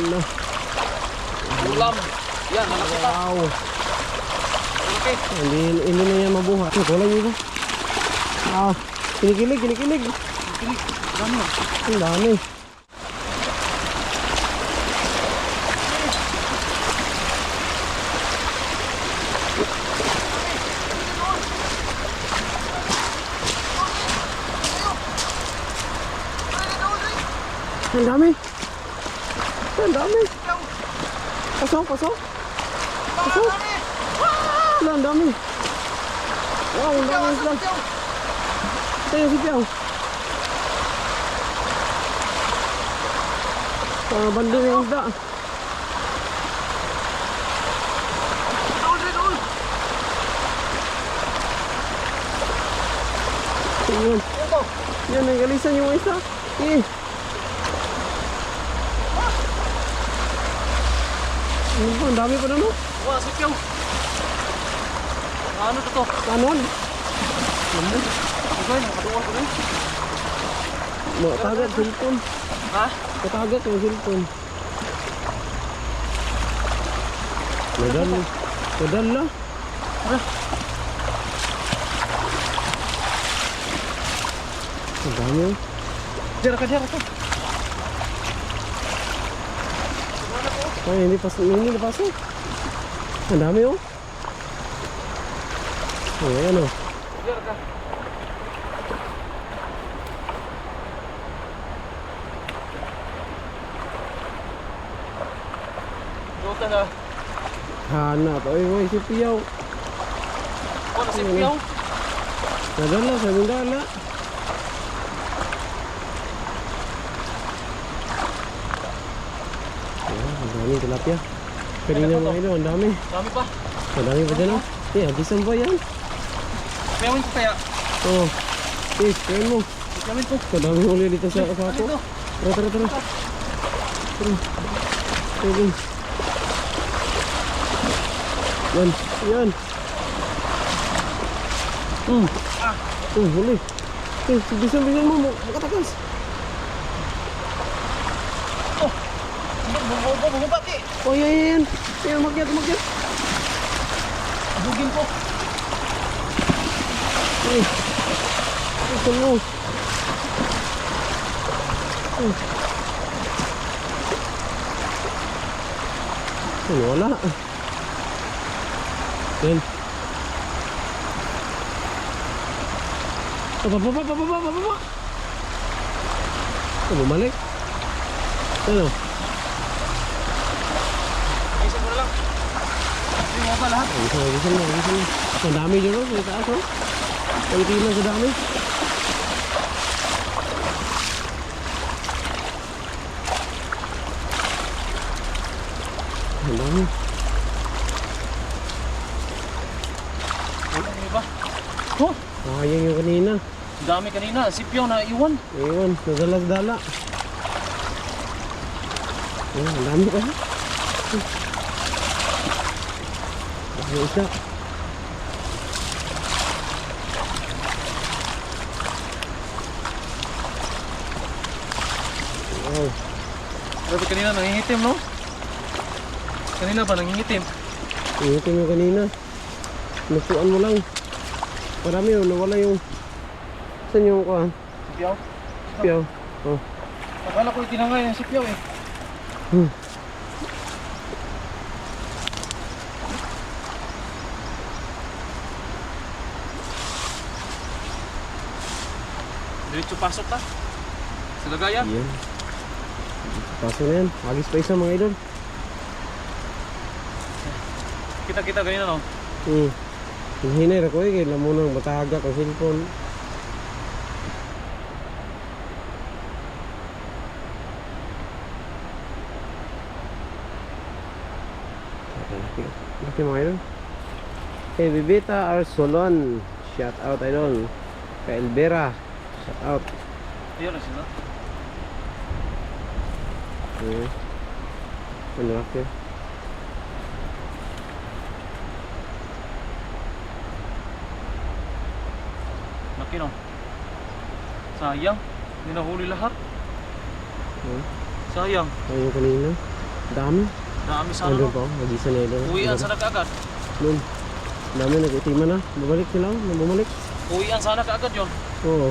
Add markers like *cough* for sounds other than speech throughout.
Ano? Ulam. Yan, malaki pa. Wow. Malaki. Hindi, hindi na yan mabuhat. Ito, kulang yun? Ah, kinikilig, kinikilig. Kilig. Dami oh. Ang dami. Ang dami. Ang dami. Pasok, pasok. Pasok. Wala, ang dami. Wow, ang dami isla. Tayo si Piao. Ah, banding yung isda. Yun. Yan, nagalisan yung isa. Eh. Ba? Ang dami pa na no? Wah, sipyaw. Ano to to? Kanon. Okay, nakaduwal ko na. Mo, tagat, cellphone. Ha? Katagat yung cellphone. Medal. Medal lah. Ang dami. Diyan ka, diyan ka. Ay, hindi pasok, hindi napasok. Ang dami oh. Ayan oh. Diyan ka. Na. Hanap. Ay, oy, si Piyaw. Oh, na sipyaw. Nadala, sa Mindala. Ayan, ang dami tilapia. Kanina mga ilo, ang dami. Dami pa. Ang dami pa dyan oh. Eh, abisan ba yan? Mayawin ko kaya. Oh. Eh, kaya mo. Mayawin ko. Ang dami uli dito sa Ano ito? Tara, tara, tara. Tara. Tara. Yan, yan. Hmm. Ah. Oh, huli. Eh, bisan-bisan mo, mo- makatakas. Bumubo, bumubo, ti. Oh, yan, yan, yan. Yan, umakyat, umakyat. Bugin ko. Eh. Ito mo. Eh. Eh, wala. Yan. Oh, baba, baba, baba, baba, baba. Oh, bumalik. Ano? Isin mo lang. Hindi mo ba lahat? Ay, isa, isa na, isa na. Ang dami dyan, oh. Sa taas, oh. Ang sa dami. Ang dami. Ano ba? Oh, Sayang yung kanina. dami kanina. Sipyaw na iwan. Ayun, nadalas-dala. Ayun, ang dami ka. Ang isa. Wow. Grabe kanina nangingitim, no? Kanina ba nangingitim? Ingitin mo kanina. Lutuan mo lang. Marami yun, nawala yung... Saan yung kuhan? Sipyaw? Piyaw. Oh. Akala ko itinangay ng sipyaw eh. Hmm. Diretso pasok ka. Sa lagayan. Yan. Paso na yan. Agis pa isa mga idol. Kita-kita kanina, no? Hmm. Hinay ako eh, kailan mo nang matagak ang cellphone. Laki, mga idol. Kay Bibita Arsolon, shout out idol. Kay Elvera, shout out. Ayun na sila. Hmm. Ano laki? Laki, no? Sayang. Hindi nahuli lahat. Hmm. Sayang. Ayun kanina. Dami. Dami sana Andun no. pa. Mag-isa na. Uwian sana kaagad. Doon. Dami nag-itima na. Bumalik sila. Bumalik. Uwian sana kaagad yun. Oo.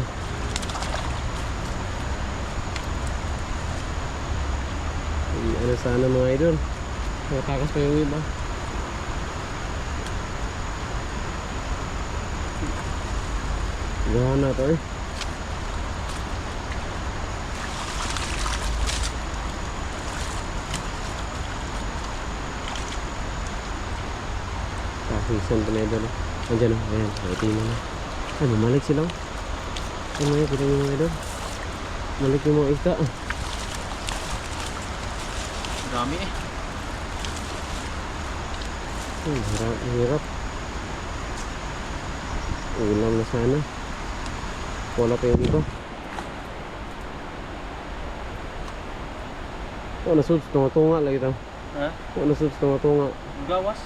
Ano sana mga idol. Natakas pa yung iba. Gawa na to eh. Kakisan pa na idol. Andiyan o. Ayan. Naitima na. Ay, bumalik sila. oh. Ano yun? Kita nyo mga idol. Balik yung mga isda. ah. Dami eh. Hmm, hirap, hirap. Ulam na sana. Wala pa yung iba. Oh, nasud tunga-tunga lagi ito. Ha? Oh, nasud tunga-tunga. Gawas.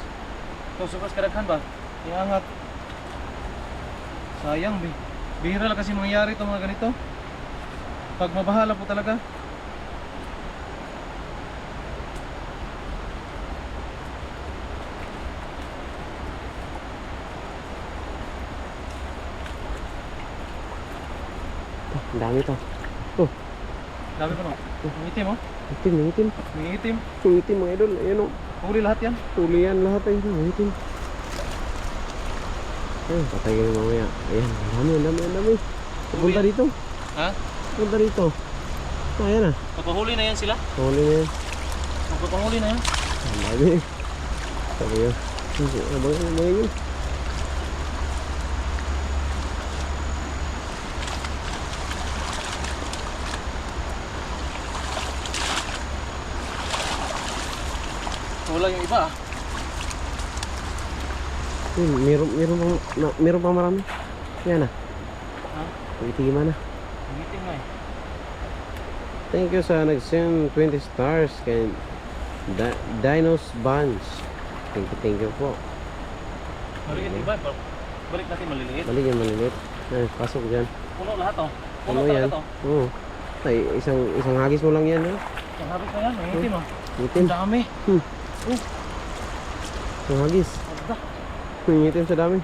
Ito sukas kadaghan ba? Iangat. Sayang bi. Bihira lang kasi mangyayari itong mga ganito. Pag mabahala po talaga. Ah, Ang dami to. Oh, Dami pa no. Ang itim oh. itim, ang itim. May itim. Ang itim mga idol. Ayan o. Huli lahat yan. Tulian lahat ay itim. Ayun, patay kayo mamaya. Ayan, dami, dami, dami. Punta dito. Ha? Punta dito. Ah, ayan ah. Pagpahuli na yan sila. Huli na yan. Pagpahuli na yan. Ang dami. Sabi yun. Abang abang yun. Ah. Yun, meron, meron pang, na, meron pang marami. Yan ah. Ha? Itima na. Ang itim na eh. Thank you sa nag-send 20 stars kay da Dinos Bunch. Thank you, thank you po. Maliit iba. Bal- Balik natin maliliit. Balik yung maliliit. Ay, pasok dyan. Puno lahat oh. Puno Ano yan? to. Oo. Ay, isang, isang hagis mo lang yan. Eh. Ang habit na yan. Ang itim oh. Itim. Ang dami. Isang hagis. Agda. Ang itim sa dami.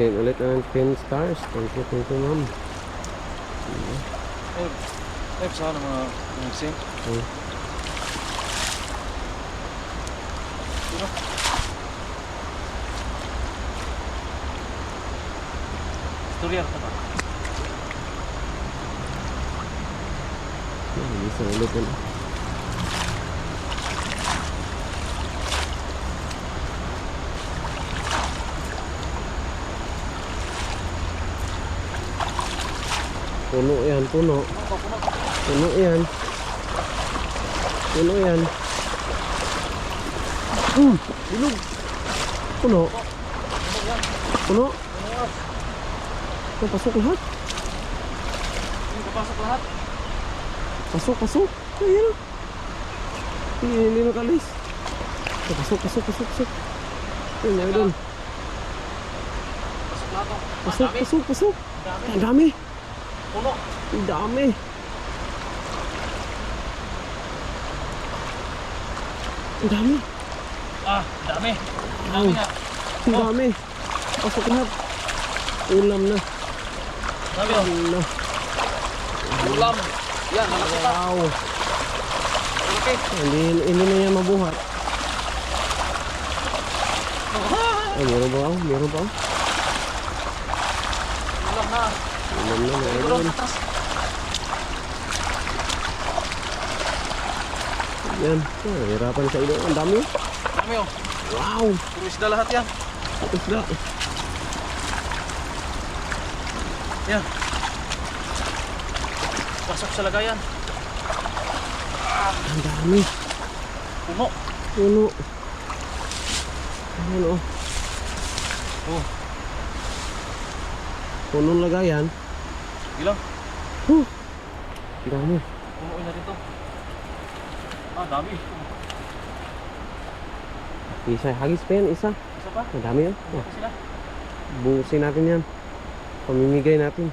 Send ulit ng 10 stars. Thank you, thank you, ma'am. Eh, eh, sana mga mga sim. Hmm. Diba? Storya ka ba? Yan, Isa ulit yan. Puno yan, puno. Puno, yan. Puno yan. Hmm, bilog. Puno. Puno. Puno. Pasok lahat. Papasok lahat. Pasok, pasok. Ayan. Hindi, hindi nakalis. Oh, Pasok, pasok, pasok, pasok. Ayun, ayun doon. Pasok oh. Pasok, pasok, pasok. Ang dami. Puno. Ang dami. Ang dami. Ah, dami. Dami nga. Ang dami. Pasok lahat. Ulam na. Dami oh. Ulam na. Ulam. Yan, malaki pa. Wow. Malaki. Hindi, hindi na yan mabuhat. *laughs* Ay, meron ba ako? Meron ba ako? Ulam na. Ulam na, atas. Yan. Ah, hirapan sa ilo. Ang dami. oh. Dami oh. Wow. Puro isda lahat yan. Isda. Yan. Pasok sa lagayan. Ang dami. Puno. Puno. Ayan oh. Oh, Punong lagayan. ilang? Huh. Dami. Punuin na dito. Ah, dami. Isa. Hagis pa yan. Isa. Isa pa? Ang dami oh. oh. Buusin natin yan. Pamimigay natin.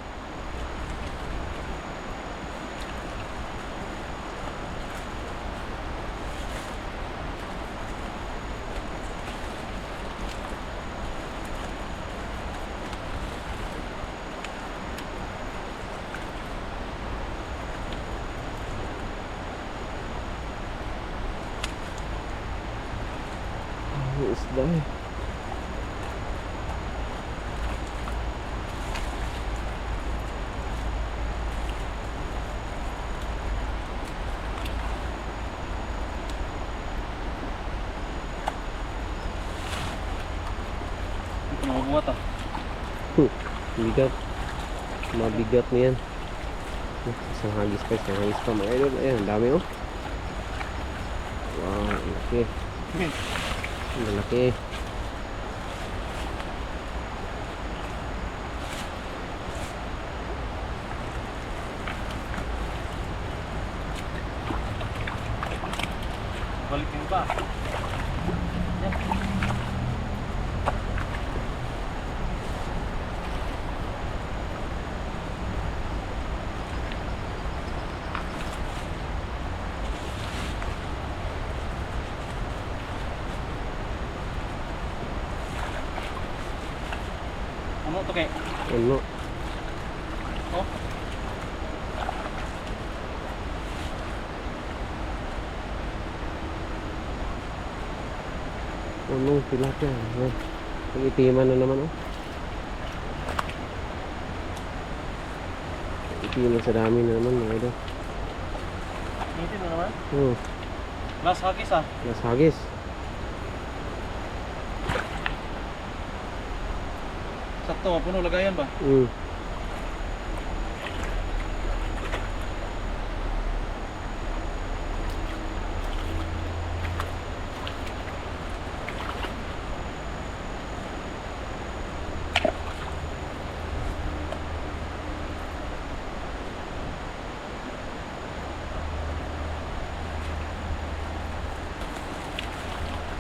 Isda eh. Mabuhat ah. Bigat. Mabigat na yan. Isang hagis pa, isang hagis pa mga idol. Ayan, dami oh. Wow, ang *laughs* laki. Kay? Ano? Oh, Anong tilapia? Ayan. Ang itiman na naman oh. Itiman sa dami na naman mga idol. ngitin mo naman. Oh, Last hagis ah. las hagis. Sakto, mapuno lagayan ba? Mm.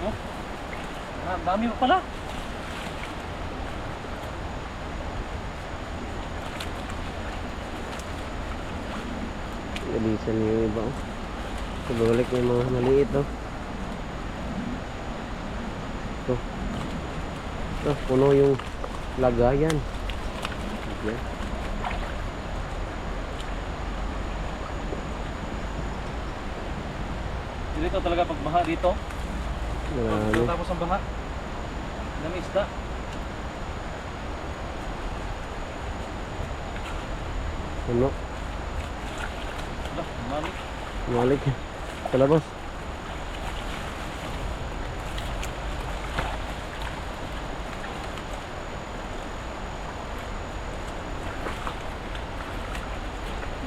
Oh. Ah, dami pa pala. Nalisan niyo yung iba oh. Mga maliit oh. Ito. Ito, puno yung lagayan. Ayan. Dito talaga pagbaha dito. Marami. Tapos ang baha. Dami isda. Puno. Mami. Malik. Palabas.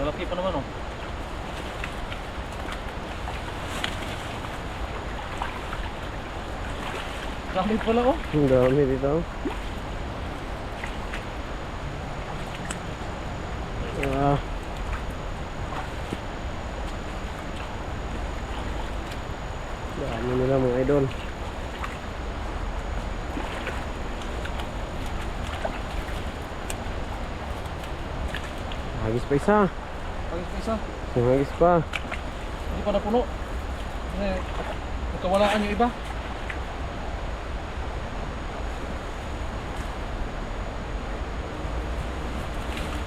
Lalaki pa naman oh. Dami pala oh. Ang dami dito. oh. Ah nila mga idol. Hagis pa isa. Pagis pa isa. Hagis pa. Hindi pa napuno. Eh, nagkawalaan yung iba.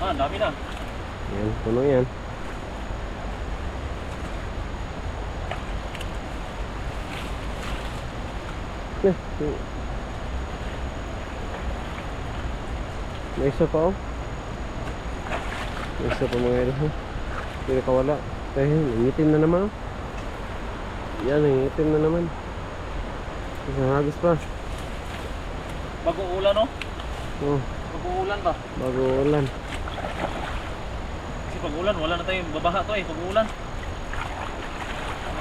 Ah, dami na. Yan, puno yan. Eh. May isa pa oh. May isa pa mga idol. oh. Pero kawala. Eh, nangitim na naman oh. Yan, nangitim na naman. Isang hagis pa. Bago ulan oh. Oh, Bago ulan ba? bago ulan. Kasi pag ulan, wala na tayong babaha to eh. Pag ulan.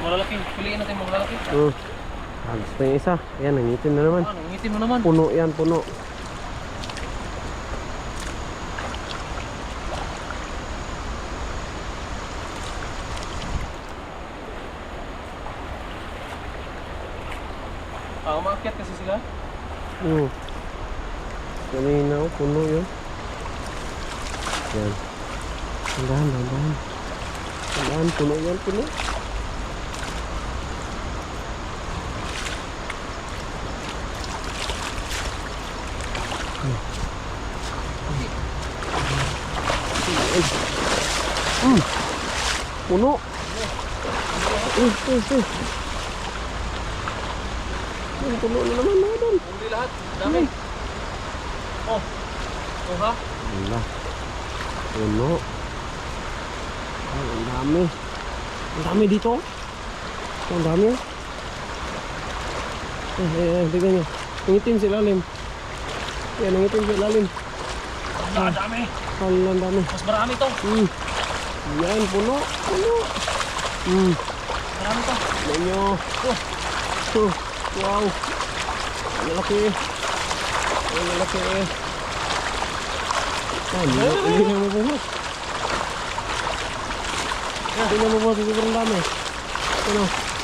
Malalaki. Piliin natin mga malalaki. Oh, hagis pa yung isa. Yan, nangitim na naman. Ah, nangitin mo naman. Puno yan, puno. Ah, umakyat kasi sila. Oo. Kanina puno yun. Yan. Tandaan, tandaan. Tandaan, puno yan, puno. Mm. Puno. Eh, eh, eh. Ay, puno na naman mga idol. Huli lahat. Dami. Oh. Oh ha? Wala. Puno. Ay, ang dami. Ang dami dito. Oh, Ang dami. Eh, eh, eh, tignan nyo. Ang itim sa ilalim. Yan, ang itim sa ilalim. Ang dami. Ang dami. Mas marami to. Hmm. Yan, puno. Puno. Hmm. Marami to. Tignan nyo. Oh. Oh. Wow. Ang laki. Ang laki. Ah, hindi na, hindi na mabuhat. Hindi na mabuhat. Sobrang dami. Ano?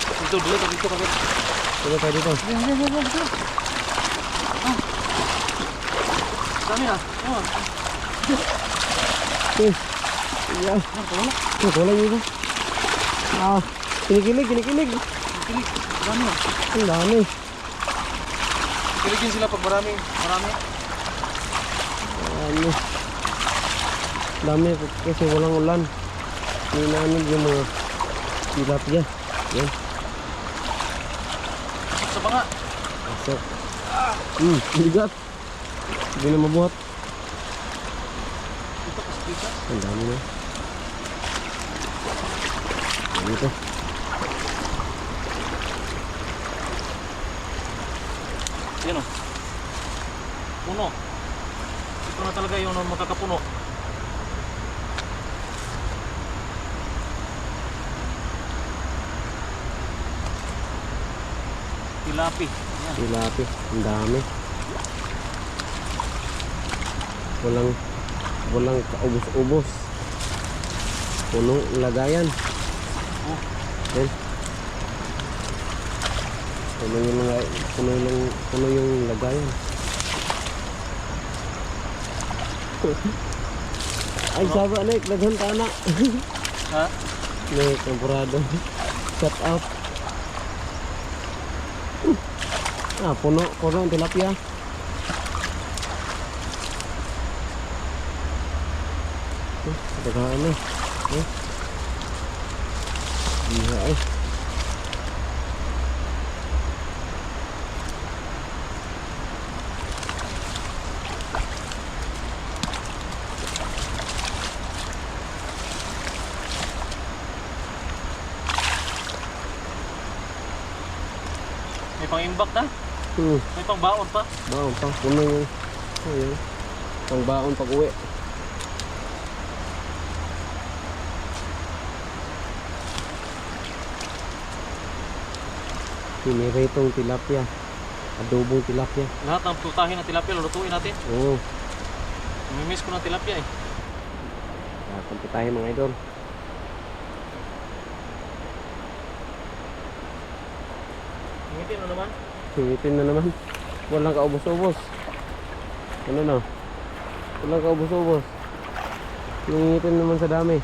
Dito, dito, dito kami. Ano tayo dito? Yan, yan, yan, yan. yan. Ah. Dami ah. Oh. Eh. Yan. Oh, wala yun ba? Ah, kinikilig, kinikilig. Kilig. Dami ah. Ang dami. Kiligin sila pag marami. Marami. Ano? Dami kasi walang ulan. Hindi namin yung mga tilapia. Yan. Sa banga. Pasok. Hmm, bigat. Hindi na mabuhat. Pa sa pizza. Ang dami na. Dito. Yan o. Puno. Ito na talaga yung makakapuno. Tilapi. Yan. Tilapi. Ang dami. Walang walang kaubos-ubos. Punong lagayan. Yan. Puno yung mga puno yung puno yung lagayan. Ay, sabi anak, daghan ka na. Ha? May temporado. Shut up. Ah, puno, puno ang tilapia. Eh, Daghan na. Eh. Eh. May pang-imbak na? Hmm. May pang-baon pa? Baon pang puno yung ayun. Pang baon Piniritong tilapia. Adobong tilapia. Lahat ng tutahin ng tilapia, lulutuin natin. Oo. Namimiss ko ng tilapia eh. Lahat tayo mga idol. Ngitin mo naman. Singitin na naman. Walang kaubos-ubos. Ano na? Walang kaubos-ubos. Singitin naman sa dami.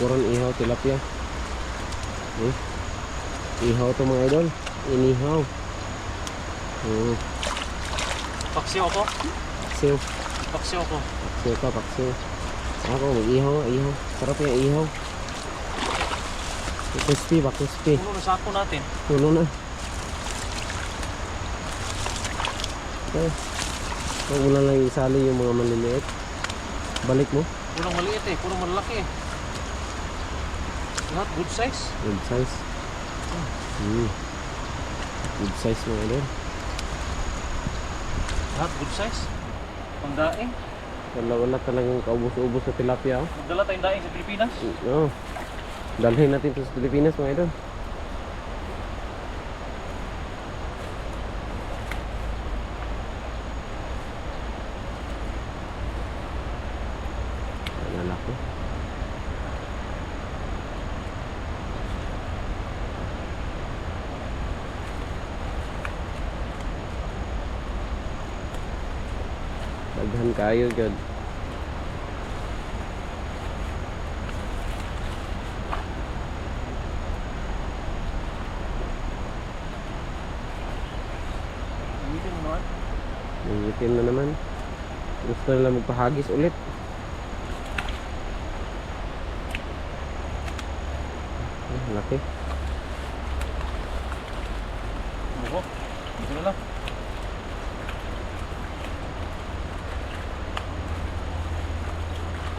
Oh, live ko ron ihaw tilapia. Eh, ihaw to mga idol. Inihaw. Oo. Paksiw ako. Paksiw. Paksiw ako. Paksiw ka, paksiw. Ako, mag-ihaw, ihaw. Sarap yung ihaw. Crispy ba? Crispy. Puno na sako natin. Puno na. Okay. Huwag mo na lang isali yung mga maliliit. Balik mo. Purong maliit eh. Purong malaki eh. Lahat good size. Good size. Hmm. Good size mga idol. Lahat good size. Pangdaing. Wala, wala talagang kaubos-ubos na tilapia. Oh. Magdala tayong daing sa Pilipinas. Oo. Dalhin natin ito sa Pilipinas mga idol. Daghan kayo gud. Nangitin na naman. Gusto nila magpahagis ulit. Ah, laki.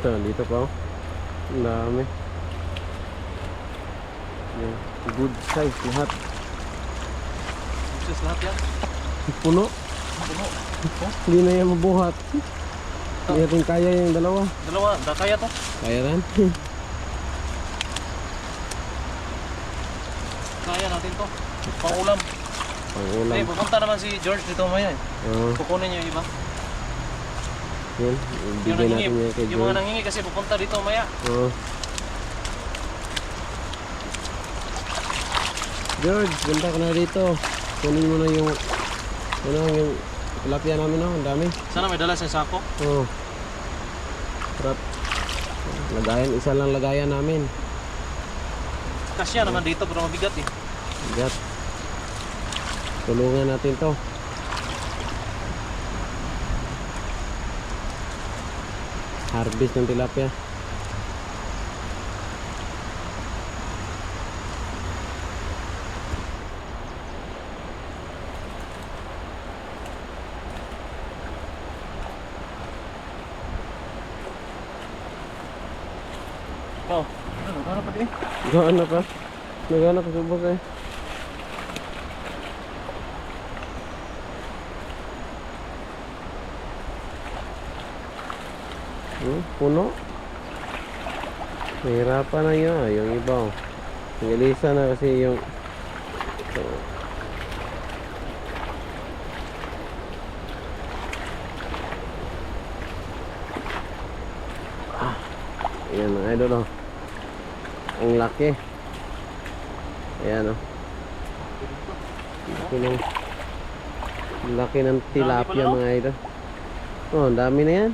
Ito, dito pa. Ang dami. Yan. Good size lahat. Sukses lahat yan. Puno. Puno. Oh, *laughs* Hindi na yan mabuhat. Hindi natin kaya yung dalawa. dalawa. Da kaya to. Kaya rin. *laughs* Kaya natin to. Pangulam. Pangulam. Eh, pupunta naman si George dito maya. eh. Oo. Kukunin niya yung iba. Yun. Yung Ibigay natin yan kay Yung mga nangingi kasi pupunta dito maya. Oo. George, punta ka na dito. Kunin mo na yung ano yung tilapia namin oh, ang dami. Sana may dala sa sako. Oo. Sarap. Lagayan, isa lang lagayan namin. Kasya naman dito pero mabigat eh. Gat. Tulungan natin to. Harvest ng tilapia. Oh. Ano, pa din? Gaan na pa. Nagaan na pa subok eh. Hmm, puno. Nahirapan na yun. ah, Yung iba. oh. Na kasi yung... Ah, Yan mga idol oh. Ang laki. Ayan oh. Laki ng ang laki ng tilapia oh. mga idol. Oh, ang dami na yan.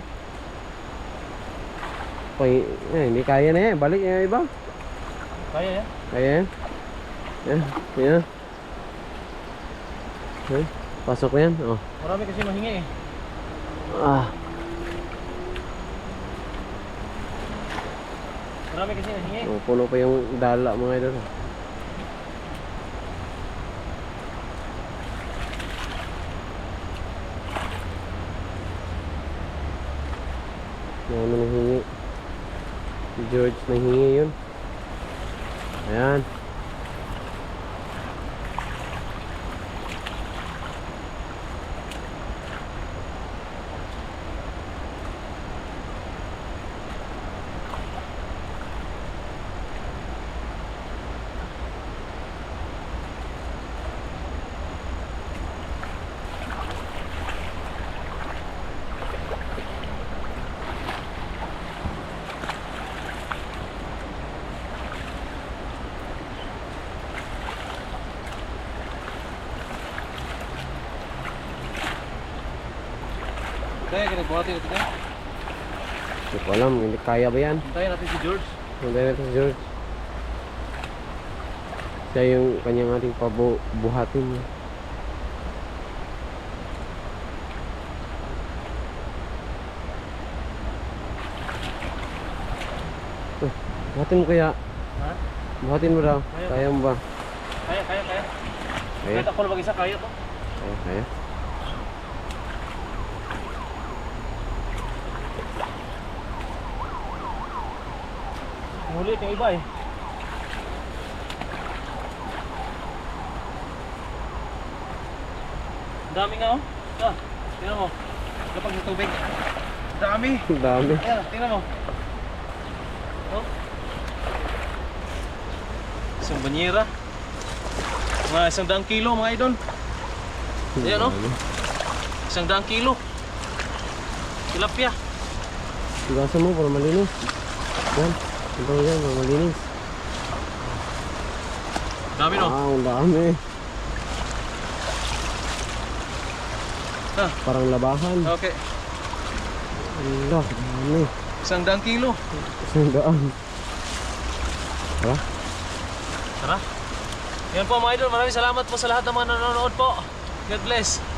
Pay, eh, hindi kaya na yan. Balik yung iba. Kaya yan. Kaya yan. Yan. Yan. Eh, pasok na yan. Oh. Marami kasi mahingi eh. Ah. Marami kasi mahingi. Oh, puno pa yung dala mga idol. Nahingi. Si George nahingi yun. Ayan. Kaya ginagawa natin kaya. Hindi ko alam, hindi kaya ba yan? Hintayin natin si George. Hindi natin si George. Siya yung kanyang ating pabuhatin niya. Eh, buhatin mo kaya? Ha? Buhatin mo daw. Kaya. Kaya mo ba? Kaya, kaya, kaya. Kaya? Kahit ako lang mag-isa, kaya to. Kaya, kaya. Mulit yung iba eh. Dami nga oh. Ah, tingnan mo. Kapag sa tubig. Dami. Dami. Ayan, tingnan mo. Oh. Isang banyera. Mga isang daang kilo mga idol. Ayan, oh. Isang daang kilo. Tilapia. Tugasan mo para malinis. Yan. Ito yan malinis. Dami no. Ah, ang dami. Ah. Parang labahan. Okay. Allah, dami. Isang daang kilo. Isang daan. Tara. Tara. Yan po mga idol, maraming salamat po sa lahat ng mga nanonood po. God bless.